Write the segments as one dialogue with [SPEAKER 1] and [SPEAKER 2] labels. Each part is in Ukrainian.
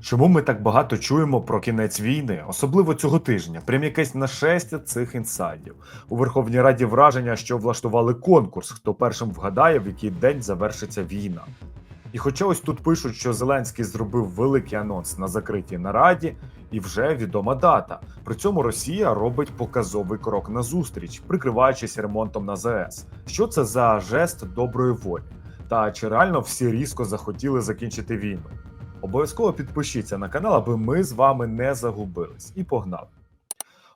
[SPEAKER 1] Чому ми так багато чуємо про кінець війни, особливо цього тижня? Прям якесь нашестя цих інсайдів. У Верховній Раді враження, що влаштували конкурс, хто першим вгадає, в який день завершиться війна. І хоча ось тут пишуть, що Зеленський зробив великий анонс на закритій нараді, і вже відома дата. При цьому Росія робить показовий крок назустріч, прикриваючись ремонтом на ЗАЕС. Що це за жест доброї волі? Та чи реально всі різко захотіли закінчити війну? Обов'язково підпишіться на канал, аби ми з вами не загубились. І погнали.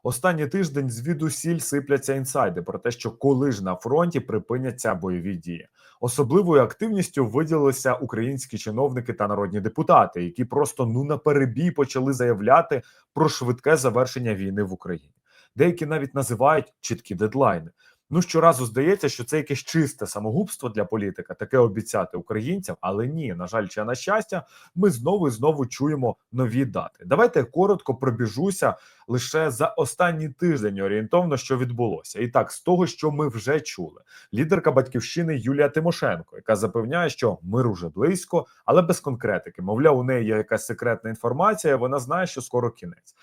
[SPEAKER 1] Останній тиждень звідусіль сипляться інсайди про те, що коли ж на фронті припиняться бойові дії. Особливою активністю виділилися українські чиновники та народні депутати, які просто ну на перебій почали заявляти про швидке завершення війни в Україні. Деякі навіть називають чіткі дедлайни. Ну щоразу здається, що це якесь чисте самогубство для політика, таке обіцяти українцям, але ні, на жаль, чи на щастя, ми знову і знову чуємо нові дати. Давайте я коротко пробіжуся лише за останній тиждень орієнтовно, що відбулося. І так, з того, що ми вже чули, лідерка батьківщини Юлія Тимошенко, яка запевняє, що мир уже близько, але без конкретики. Мовляв, у неї є якась секретна інформація. Вона знає, що скоро кінець.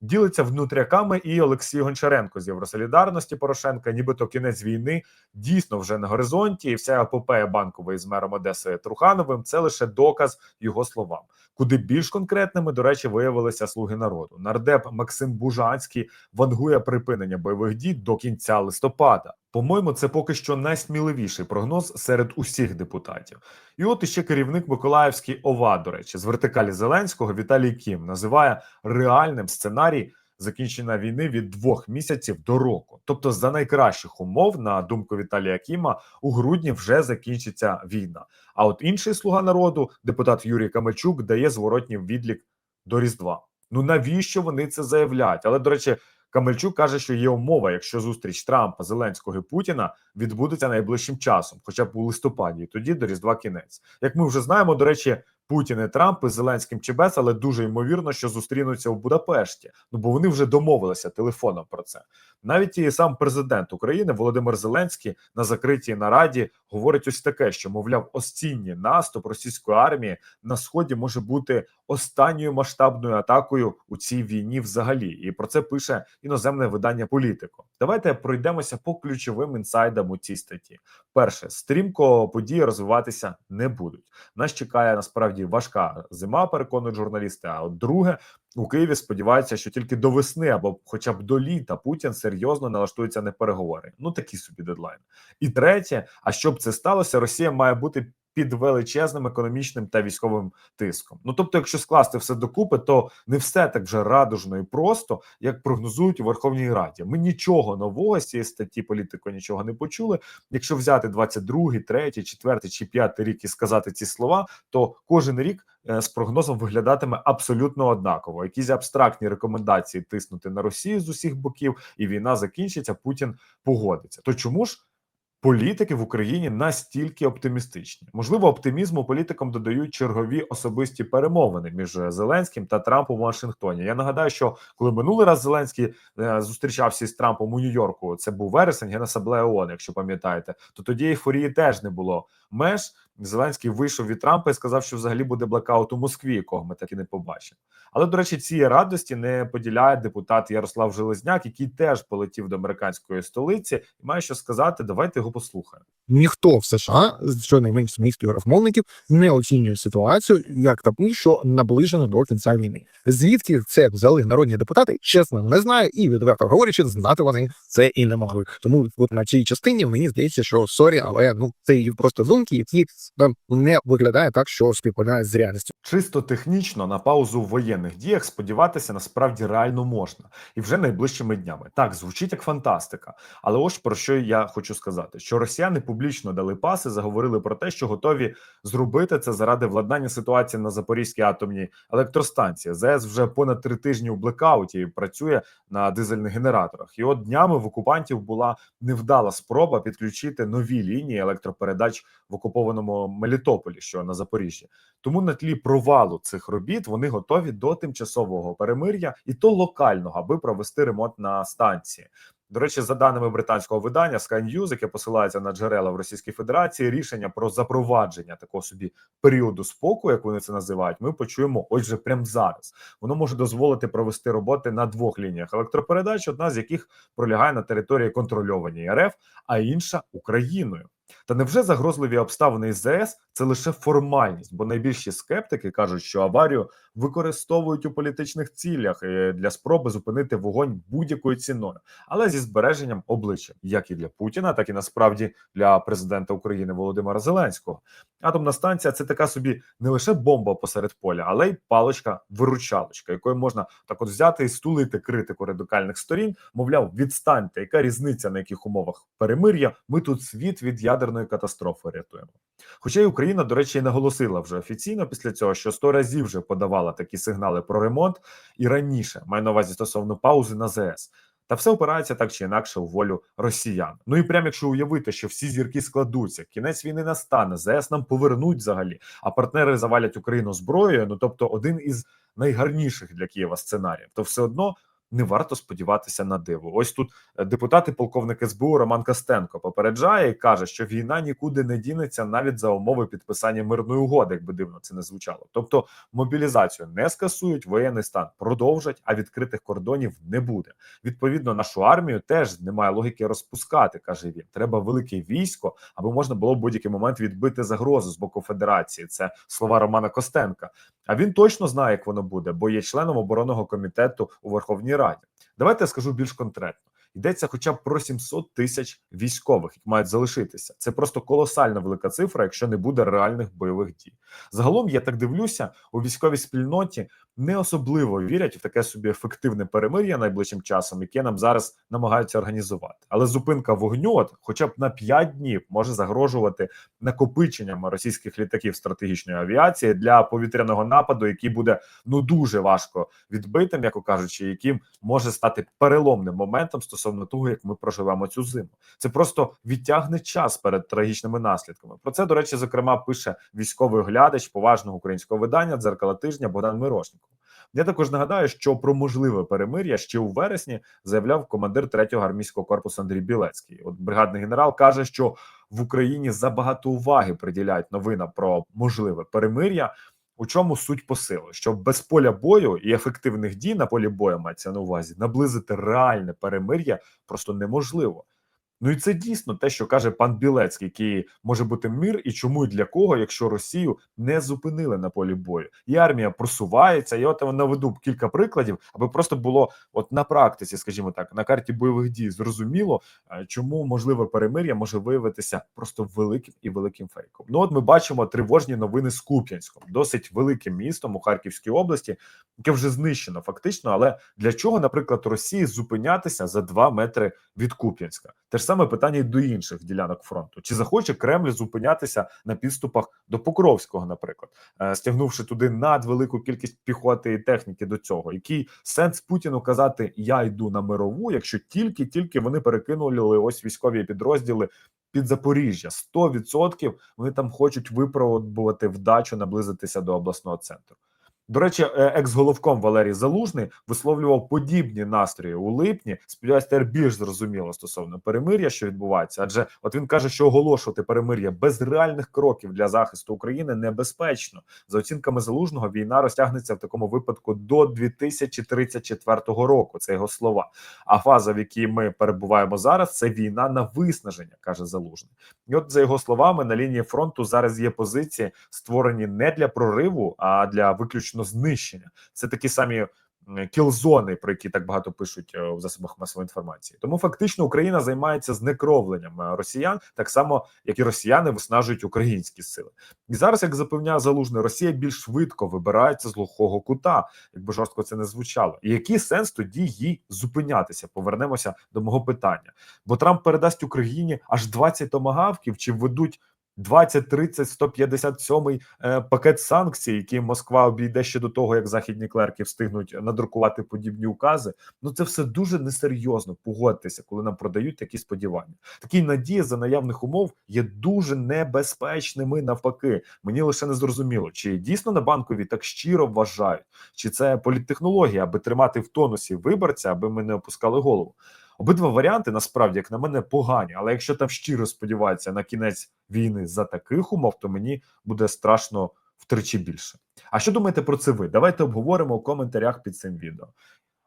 [SPEAKER 1] Ділиться внутряками і Олексій Гончаренко з Євросолідарності Порошенка, нібито кінець війни дійсно вже на горизонті, і вся епопея банкової з мером Одеси Трухановим це лише доказ його словам. Куди більш конкретними, до речі, виявилися слуги народу. Нардеп Максим Бужанський вангує припинення бойових дій до кінця листопада. По-моєму, це поки що найсміливіший прогноз серед усіх депутатів. І от іще керівник Миколаївський ОВА, до речі, з вертикалі Зеленського Віталій Кім називає реальним сценарій закінчення війни від двох місяців до року. Тобто, за найкращих умов, на думку Віталія Кіма, у грудні вже закінчиться війна. А от інший слуга народу, депутат Юрій Камельчук, дає зворотній відлік до Різдва. Ну навіщо вони це заявляють? Але до речі. Камельчук каже, що є умова, якщо зустріч Трампа, Зеленського і Путіна відбудеться найближчим часом, хоча б у листопаді, і тоді до Різдва кінець. Як ми вже знаємо, до речі, Путін і Трамп із Зеленським чи без, але дуже ймовірно, що зустрінуться у Будапешті. Ну бо вони вже домовилися телефоном про це. Навіть і сам президент України Володимир Зеленський на закритій нараді говорить ось таке: що мовляв, осінній наступ російської армії на сході може бути останньою масштабною атакою у цій війні, взагалі, і про це пише іноземне видання Політико. Давайте пройдемося по ключовим інсайдам у цій статті. Перше, стрімко події розвиватися не будуть. Нас чекає насправді важка зима, переконують журналісти. А от друге, у Києві сподіваються, що тільки до весни або хоча б до літа Путін серйозно налаштується на переговори. Ну такі собі дедлайн. І третє, а щоб це сталося, Росія має бути під величезним економічним та військовим тиском. Ну тобто, якщо скласти все докупи, то не все так вже радужно і просто, як прогнозують у Верховній Раді. Ми нічого нового з цієї статті політико нічого не почули. Якщо взяти 22, 3, 4 чи 5 рік і сказати ці слова, то кожен рік е, з прогнозом виглядатиме абсолютно однаково. Якісь абстрактні рекомендації тиснути на Росію з усіх боків, і війна закінчиться. Путін погодиться. То чому ж? Політики в Україні настільки оптимістичні. Можливо, оптимізму політикам додають чергові особисті перемовини між Зеленським та Трампом у Вашингтоні. Я нагадаю, що коли минулий раз Зеленський е, зустрічався з Трампом у Нью-Йорку, це був вересень, Генасаблея ООН, якщо пам'ятаєте, то тоді ейфорії теж не було меж. Зеленський вийшов від Трампа і сказав, що взагалі буде блекаут у Москві, якого ми так і не побачимо. Але до речі, цієї радості не поділяє депутат Ярослав Железняк, який теж полетів до американської столиці, і має що сказати. Давайте його послухаємо.
[SPEAKER 2] Ніхто в США, щонайменш з моїх співрозмовників, не оцінює ситуацію як таку, що наближено до кінця війни. Звідки це взяли народні депутати? Чесно, не знаю, і відверто говорячи, знати вони це і не могли. Тому от на цій частині мені здається, що сорі, але ну це і просто думки, які не виглядає так, що співпадають з реальністю.
[SPEAKER 1] Чисто технічно на паузу в воєнних діях сподіватися насправді реально можна, і вже найближчими днями. Так звучить як фантастика. Але ось про що я хочу сказати: що росіяни публічно дали паси, заговорили про те, що готові зробити це заради владнання ситуації на Запорізькій атомній електростанції. ЗС вже понад три тижні у блекауті і працює на дизельних генераторах. І от днями в окупантів була невдала спроба підключити нові лінії електропередач в окупованому Мелітополі, що на Запоріжжі. Тому на тлі провалу цих робіт вони готові до тимчасового перемир'я, і то локального, аби провести ремонт на станції. До речі, за даними британського видання Sky News, яке посилається на джерела в Російській Федерації, рішення про запровадження такого собі періоду спокою, як вони це називають, ми почуємо ось же прямо зараз. Воно може дозволити провести роботи на двох лініях електропередач, одна з яких пролягає на території контрольованій РФ, а інша Україною. Та невже загрозливі обставини із ЗС це лише формальність? Бо найбільші скептики кажуть, що аварію використовують у політичних цілях е, для спроби зупинити вогонь будь-якою ціною, але зі збереженням обличчя, як і для Путіна, так і насправді для президента України Володимира Зеленського. Атомна станція це така собі не лише бомба посеред поля, але й паличка-виручалочка, якою можна так от взяти і стулити критику радикальних сторін. Мовляв, відстаньте, яка різниця на яких умовах перемир'я? Ми тут світ від ядерної катастрофи рятуємо. Хоча й Україна, до речі, і наголосила вже офіційно після цього, що сто разів вже подавала такі сигнали про ремонт і раніше маю на увазі стосовно паузи на ЗС. Та все опирається так чи інакше у волю росіян. Ну і прямо якщо уявити, що всі зірки складуться, кінець війни настане, ЗС нам повернуть взагалі, а партнери завалять Україну зброєю. Ну тобто, один із найгарніших для Києва сценаріїв, то все одно не варто сподіватися на диво. Ось тут е, депутат і полковник СБУ Роман Костенко попереджає і каже, що війна нікуди не дінеться навіть за умови підписання мирної угоди, якби дивно це не звучало. Тобто мобілізацію не скасують, воєнний стан продовжать, а відкритих кордонів не буде. Відповідно, нашу армію теж немає логіки розпускати, каже він. Треба велике військо, аби можна було в будь-який момент відбити загрозу з боку федерації. Це слова Романа Костенка. А він точно знає, як воно буде, бо є членом оборонного комітету у Верховній Раді. Давайте я скажу більш конкретно. Йдеться хоча б про 700 тисяч військових, які мають залишитися. Це просто колосальна велика цифра, якщо не буде реальних бойових дій. Загалом я так дивлюся, у військовій спільноті не особливо вірять в таке собі ефективне перемир'я найближчим часом, яке нам зараз намагаються організувати. Але зупинка вогню, от, хоча б на 5 днів, може загрожувати накопиченням російських літаків стратегічної авіації для повітряного нападу, який буде ну дуже важко відбити, м'яко кажучи, яким може стати переломним моментом стосовно того, як ми проживемо цю зиму. Це просто відтягне час перед трагічними наслідками. Про це до речі, зокрема, пише військовий оглядач поважного українського видання дзеркала тижня Богдан Мирошніков. Я також нагадаю, що про можливе перемир'я ще у вересні заявляв командир 3-го армійського корпусу Андрій Білецький. От бригадний генерал каже, що в Україні забагато уваги приділяють новинам про можливе перемир'я. У чому суть посилу? Що без поля бою і ефективних дій на полі бою мається на увазі наблизити реальне перемир'я просто неможливо. Ну і це дійсно те, що каже пан Білецький, який може бути мир, і чому і для кого, якщо Росію не зупинили на полі бою, і армія просувається. Я от наведу кілька прикладів, аби просто було от на практиці, скажімо так, на карті бойових дій зрозуміло, е, чому можливе перемир'я може виявитися просто великим і великим фейком. Ну от ми бачимо тривожні новини з Куп'янськом, досить великим містом у Харківській області, яке вже знищено фактично. Але для чого, наприклад, Росії зупинятися за два метри від Куп'янська? Те ж саме питання й до інших ділянок фронту. Чи захоче Кремль зупинятися на підступах до Покровського, наприклад, е, стягнувши туди надвелику кількість піхоти і техніки до цього? Який сенс Путіну казати Я йду на мирову, якщо тільки-тільки вони перекинули ось військові підрозділи під Запоріжжя? 100% вони там хочуть випробувати вдачу наблизитися до обласного центру. До речі, е, екс-головком Валерій Залужний висловлював подібні настрої у липні. Сподіваюсь, тепер більш зрозуміло стосовно перемир'я, що відбувається. Адже от він каже, що оголошувати перемир'я без реальних кроків для захисту України небезпечно. За оцінками залужного, війна розтягнеться в такому випадку до 2034 року. Це його слова. А фаза, в якій ми перебуваємо зараз, це війна на виснаження, каже залужний. І от за його словами, на лінії фронту зараз є позиції, створені не для прориву, а для виключно знищення. Це такі самі кілзони, про які так багато пишуть е, в засобах масової інформації. Тому фактично Україна займається знекровленням е, росіян, так само як і росіяни виснажують українські сили. І зараз, як запевняє залужний, Росія більш швидко вибирається з глухого кута, якби жорстко це не звучало. І який сенс тоді їй зупинятися? Повернемося до мого питання. Бо Трамп передасть Україні аж 20 томагавків, чи введуть 20, 30, 157 е, пакет санкцій, які Москва обійде ще до того, як західні клерки встигнуть надрукувати подібні укази. Ну це все дуже несерйозно. Погодьтеся, коли нам продають такі сподівання. Такі надії за наявних умов є дуже небезпечними. Навпаки, мені лише не зрозуміло, чи дійсно на банкові так щиро вважають, чи це політтехнологія, аби тримати в тонусі виборця, аби ми не опускали голову. Обидва варіанти насправді, як на мене, погані. Але якщо там щиро сподіваються на кінець війни за таких умов, то мені буде страшно втричі більше. А що думаєте про це ви? Давайте обговоримо у коментарях під цим відео.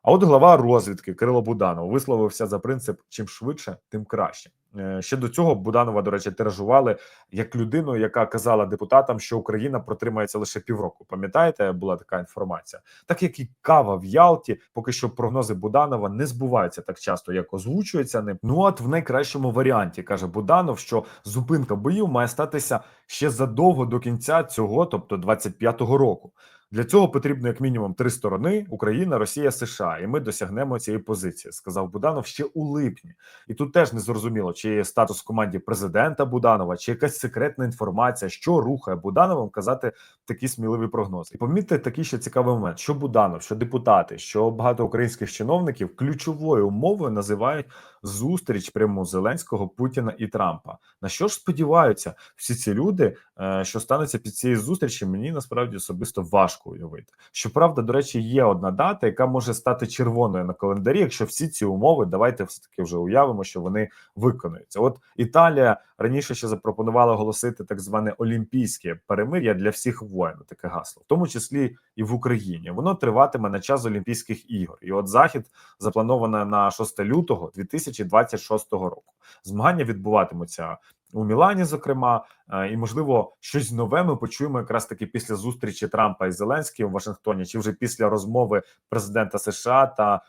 [SPEAKER 1] А от глава розвідки Кирило Буданов висловився за принцип: чим швидше, тим краще. Е, Ще до цього Буданова, до речі, тиражували як людину, яка казала депутатам, що Україна протримається лише півроку. Пам'ятаєте, була така інформація. Так як і кава в Ялті, поки що прогнози Буданова не збуваються так часто, як озвучується ним. Ну от в найкращому варіанті каже Буданов, що зупинка боїв має статися ще задовго до кінця цього, тобто 25-го року. Для цього потрібно як мінімум три сторони: Україна, Росія, США, і ми досягнемо цієї позиції, сказав Буданов ще у липні. І тут теж не зрозуміло, чи є статус в команді президента Буданова, чи якась секретна інформація, що рухає Будановим казати такі сміливі прогнози. І помітьте такий ще цікавий момент: що Буданов, що депутати, що багато українських чиновників ключовою умовою називають зустріч прямо Зеленського, Путіна і Трампа. На що ж сподіваються всі ці люди, е, що станеться під цією зустрічі? Мені насправді особисто важко уявити. Щоправда, до речі, є одна дата, яка може стати червоною на календарі, якщо всі ці умови давайте все таки вже уявимо, що вони виконуються. От Італія раніше ще запропонувала оголосити так зване олімпійське перемир'я для всіх воїн. Таке гасло, в тому числі і в Україні. Воно триватиме на час Олімпійських ігор. І от захід заплановано на 6 лютого 2026 року. Змагання відбуватимуться у Мілані, зокрема, е, і можливо щось нове ми почуємо якраз таки після зустрічі Трампа і Зеленським в Вашингтоні, чи вже після розмови президента США та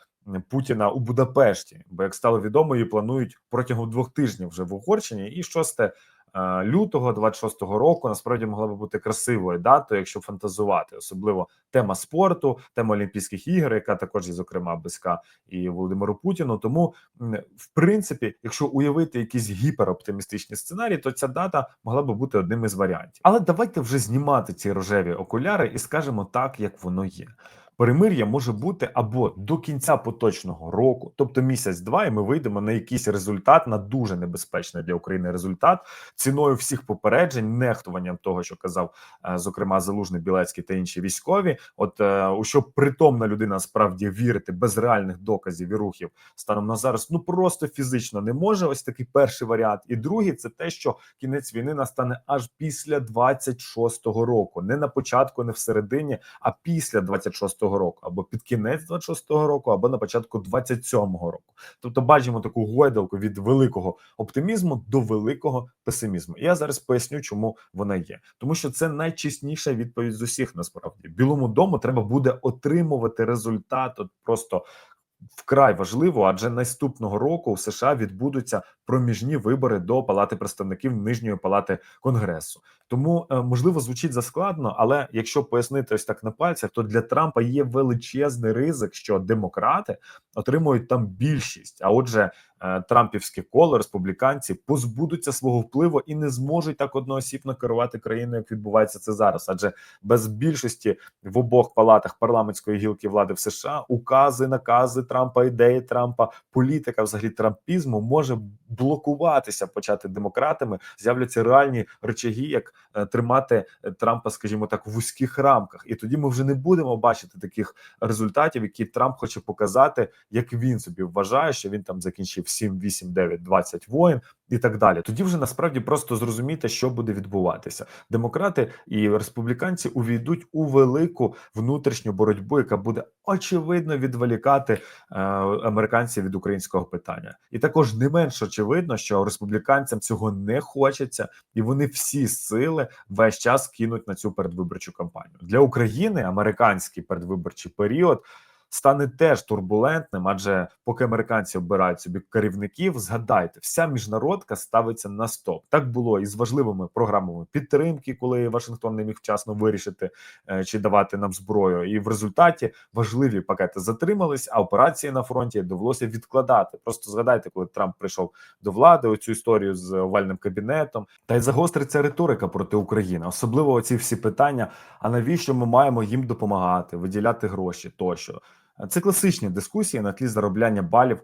[SPEAKER 1] Путіна у Будапешті. Бо як стало відомо, її планують протягом двох тижнів вже в Угорщині, і 6 е, лютого 26-го року насправді могла би бути красивою датою, якщо фантазувати, особливо тема спорту, тема Олімпійських ігор, яка також є зокрема близька і Володимиру Путіну. Тому, в принципі, якщо уявити якісь гіпероптимістичні сценарії, то ця дата могла би бути одним із варіантів. Але давайте вже знімати ці рожеві окуляри і скажемо так, як воно є. Перемир'я може бути або до кінця поточного року, тобто місяць-два, і ми вийдемо на якийсь результат, на дуже небезпечний для України результат, ціною всіх попереджень, нехтуванням того, що казав, е, зокрема, Залужний Білецький та інші військові. От е, у що притомна людина справді вірити без реальних доказів і рухів станом на зараз, ну просто фізично не може. Ось такий перший варіант. І другий це те, що кінець війни настане аж після 26-го року, не на початку, не в середині, а після 26-го року, або під кінець 26-го року, або на початку 27-го року. Тобто, бачимо таку гойдалку від великого оптимізму до великого песимізму. І я зараз поясню, чому вона є, тому що це найчесніша відповідь з усіх. Насправді білому дому треба буде отримувати результат. От просто вкрай важливо, адже наступного року в США відбудуться проміжні вибори до Палати представників Нижньої палати Конгресу. Тому е, можливо звучить заскладно, але якщо пояснити ось так на пальцях, то для Трампа є величезний ризик, що демократи отримують там більшість. А отже, е, Трампівське коло республіканці позбудуться свого впливу і не зможуть так одноосібно керувати країною, як відбувається це зараз. Адже без більшості в обох палатах парламентської гілки влади в США укази, накази Трампа, ідеї Трампа, політика взагалі трампізму може блокуватися почати демократами. З'являться реальні речаги, як тримати е, Трампа, скажімо так, в вузьких рамках, і тоді ми вже не будемо бачити таких результатів, які Трамп хоче показати, як він собі вважає, що він там закінчив 7, 8, 9, 20 воїн і так далі. Тоді вже насправді просто зрозуміти, що буде відбуватися. Демократи і республіканці увійдуть у велику внутрішню боротьбу, яка буде очевидно відволікати е, американців від українського питання, і також не менш очевидно, що республіканцям цього не хочеться, і вони всі сили весь час кинуть на цю передвиборчу кампанію для України. Американський передвиборчий період стане теж турбулентним, адже поки американці обирають собі керівників, згадайте, вся міжнародка ставиться на стоп. Так було і з важливими програмами підтримки, коли Вашингтон не міг вчасно вирішити е, чи давати нам зброю. І в результаті важливі пакети затримались, а операції на фронті довелося відкладати. Просто згадайте, коли Трамп прийшов до влади, оцю історію з овальним кабінетом, та й загостриться риторика проти України, особливо оці всі питання. А навіщо ми маємо їм допомагати, виділяти гроші тощо? Це класичні дискусії на тлі заробляння балів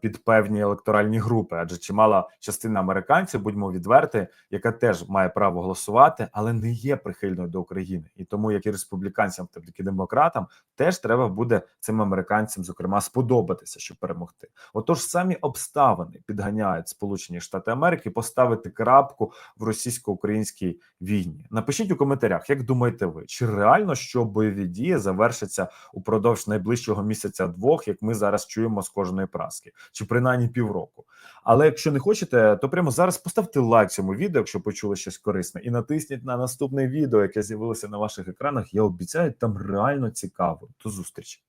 [SPEAKER 1] під певні електоральні групи, адже чимала частина американців, будьмо відверті, яка теж має право голосувати, але не є прихильною до України. І тому, як і республіканцям, так і демократам, теж треба буде цим американцям, зокрема, сподобатися, щоб перемогти. Отож, самі обставини підганяють Сполучені Штати Америки поставити крапку в російсько-українській війні. Напишіть у коментарях, як думаєте ви, чи реально що бойові дії завершаться упродовж найближчого місяця двох, як ми зараз чуємо з кожної праски, чи принаймні півроку. Але якщо не хочете, то прямо зараз поставте лайк цьому відео, якщо почули щось корисне, і натисніть на наступне відео, яке з'явилося на ваших екранах. Я обіцяю, там реально цікаво. До зустрічі.